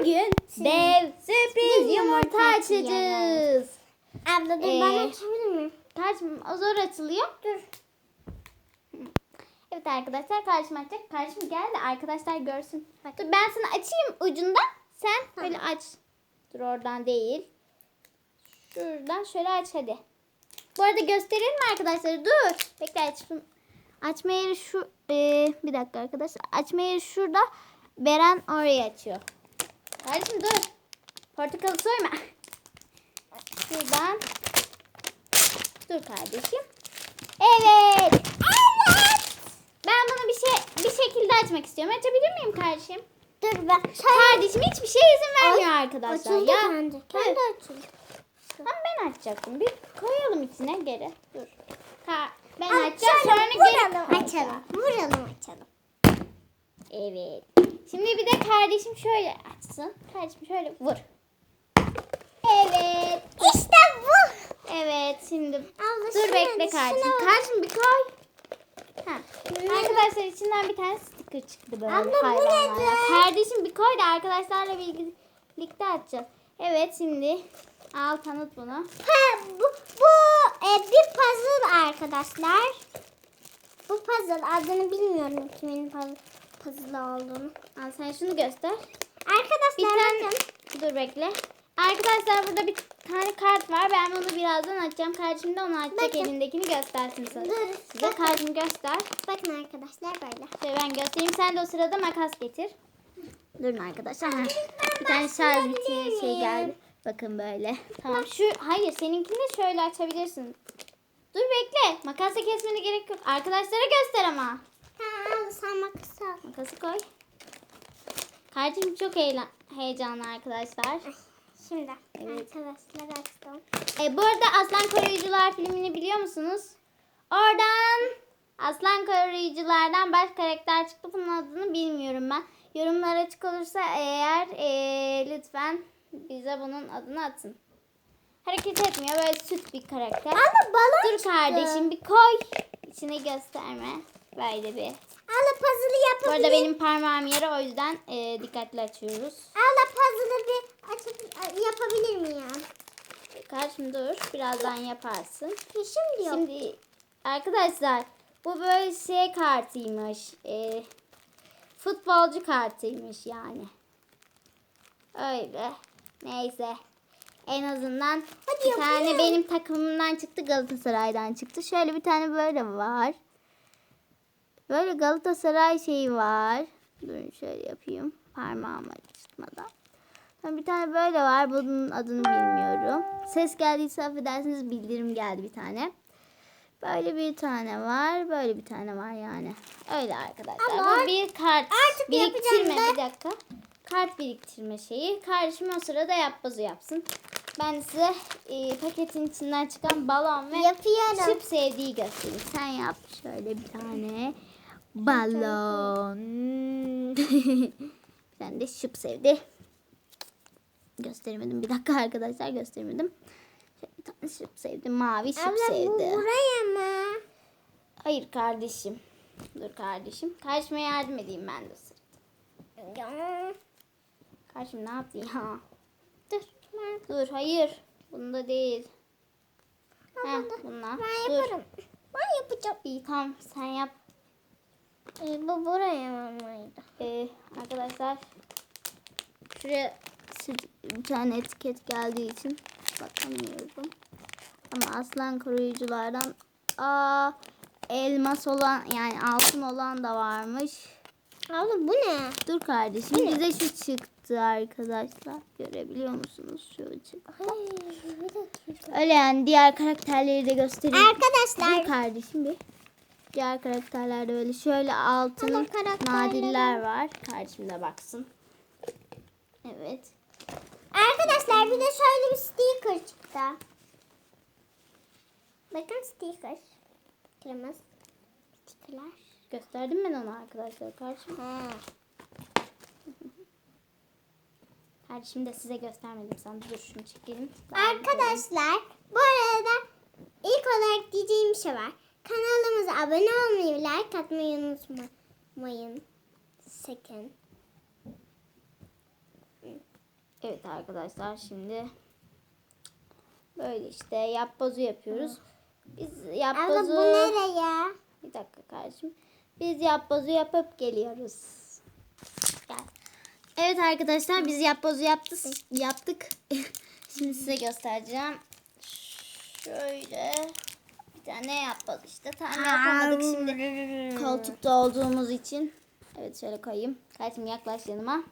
Bugün dev sürpriz yumurta açacağız. Abla dur Ee, bana açabilir miyim? Kardeşim o zor açılıyor. Dur. Evet arkadaşlar kardeşim açacak. Kardeşim gel de arkadaşlar görsün. Dur ben sana açayım ucundan. Sen böyle aç. Dur oradan değil. Şuradan şöyle aç hadi. Bu arada gösterelim mi arkadaşlar? Dur. Bekle açayım. Açma yeri şu. ee, bir dakika arkadaşlar. Açma yeri şurada. Beren orayı açıyor. Kardeşim dur. Portakalı soyma. Şuradan. Dur kardeşim. Evet. Evet. Ben bunu bir şey bir şekilde açmak istiyorum. Açabilir miyim kardeşim? Dur ben. Kardeşim hiçbir şey izin vermiyor arkadaşlar Açıldı ya. kendi. Kendi açıldı. Tamam ben açacaktım. Bir koyalım içine geri. Dur. Ka ben açacağım sonra geri vuralım koyacağım. açalım. Vuralım açalım. Evet. Şimdi bir de kardeşim şöyle açsın. Kardeşim şöyle vur. Evet. İşte bu. Evet şimdi Abla dur şuna- bekle kardeşim. şuna. Kardeşim bir koy. Ha. Arkadaşlar içinden bir tane sticker çıktı böyle Abla, bu hayvanlarla. Kardeşim bir koy da arkadaşlarla birlikte birlikte açacağız. Evet şimdi al tanıt bunu. Ha, bu bu e, bir puzzle arkadaşlar. Bu puzzle adını bilmiyorum kimin puzzle, puzzle olduğunu. Al sen şunu göster. Bir Arkadaşlar tane bakın. dur bekle. Arkadaşlar burada bir tane kart var. Ben bunu birazdan açacağım. Kardeşim de onu açacak Bakın. elindekini göstersin sana. Dur, Size kartımı göster. Bakın arkadaşlar böyle. Şöyle ben göstereyim. Sen de o sırada makas getir. Durun arkadaşlar. Ha. Bir tane şarj şey geldi. Bakın böyle. Tamam şu hayır seninkini de şöyle açabilirsin. Dur bekle. Makasla kesmene gerek yok. Arkadaşlara göster ama. Tamam al sen makası al. Makası koy. Kardeşim çok heyecanlı arkadaşlar. Şimdi Evet. arkadaşlar açtım. E, bu arada Aslan Koruyucular filmini biliyor musunuz? Oradan Aslan Koruyuculardan baş karakter çıktı. Bunun adını bilmiyorum ben. Yorumlar açık olursa eğer e, lütfen bize bunun adını atın. Hareket etmiyor. Böyle süt bir karakter. Abla balon Dur çıktı. kardeşim bir koy. İçini gösterme. Böyle bir. Abla puzzle Bu yapabilir. arada benim parmağım yere o yüzden e, dikkatli açıyoruz. Abla puzzle'ı bir açıp yapabilir miyim? Kardeşim dur. Birazdan yaparsın. Şimdi yok. Şimdi arkadaşlar bu böyle şey kartıymış. Ee, futbolcu kartıymış yani. Öyle. Neyse. En azından Hadi bir yapayım. tane benim takımımdan çıktı Galatasaray'dan çıktı. Şöyle bir tane böyle var. Böyle Galatasaray şeyi var. Durun şöyle yapayım. Parmağımı açmadan. Sonra bir tane böyle var. Bunun adını bilmiyorum. Ses geldiyse affedersiniz bildirim geldi bir tane. Böyle bir tane var. Böyle bir tane var yani. Öyle arkadaşlar. Ama Bu bir kart. artık biriktirme bir dakika. Kart biriktirme şeyi. Kardeşim o sırada yapbozu yapsın. Ben size e, paketin içinden çıkan balon ve Yapıyorum. şıp sevdiği göstereyim. Sen yap şöyle bir tane balon. Sen de şıp sevdi. Gösteremedim. Bir dakika arkadaşlar gösteremedim. Şöyle bir tane şıp sevdi. Mavi şıp Abla bu sevdi. buraya mı? Hayır kardeşim. Dur kardeşim. Kardeşime yardım edeyim ben de sırada. Ya. Kardeşim ne yaptı ya? Dur. Dur hayır. Bunda değil. Heh, Abla, bununla. Ben Dur. yaparım. Ben yapacağım. İyi tamam sen yap. Ee, bu buraya mıydı? Ee, arkadaşlar şuraya bir tane etiket geldiği için bakamıyorum. Ama aslan koruyuculardan aa elmas olan yani altın olan da varmış. Abla bu ne? Dur kardeşim bize şu çıktı arkadaşlar. Görebiliyor musunuz? Şu çıktı. Bir. Öyle yani diğer karakterleri de göstereyim. Arkadaşlar. Dur kardeşim bir. Diğer karakterlerde böyle şöyle altın nadirler var. Kardeşim de baksın. Evet. Arkadaşlar bir de şöyle bir sticker çıktı. Bakın sticker. Kırmızı stickerler. Gösterdim ben onu arkadaşlar. Kardeşim. He. Kardeşim de size göstermedim sana. Dur şunu çekelim. Arkadaşlar bu arada ilk olarak diyeceğim bir şey var. Kanalımıza abone olmayı, like atmayı unutmayın. Sakın. Evet arkadaşlar şimdi böyle işte yapbozu yapıyoruz. Biz yapbozu bu nereye? bir dakika kardeşim. Biz yapbozu yapıp geliyoruz. Evet arkadaşlar biz yapbozu yaptık. yaptık. Şimdi size göstereceğim. Şöyle bir tane yapboz işte. Tam yapamadık şimdi koltukta olduğumuz için. Evet şöyle koyayım. Kardeşim yaklaş yanıma.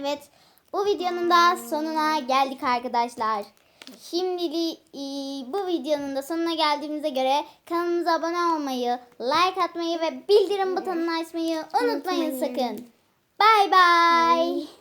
Evet bu videonun da sonuna geldik arkadaşlar. Şimdi bu videonun da sonuna geldiğimize göre kanalımıza abone olmayı, like atmayı ve bildirim butonunu açmayı unutmayın sakın. Bye bye. bye.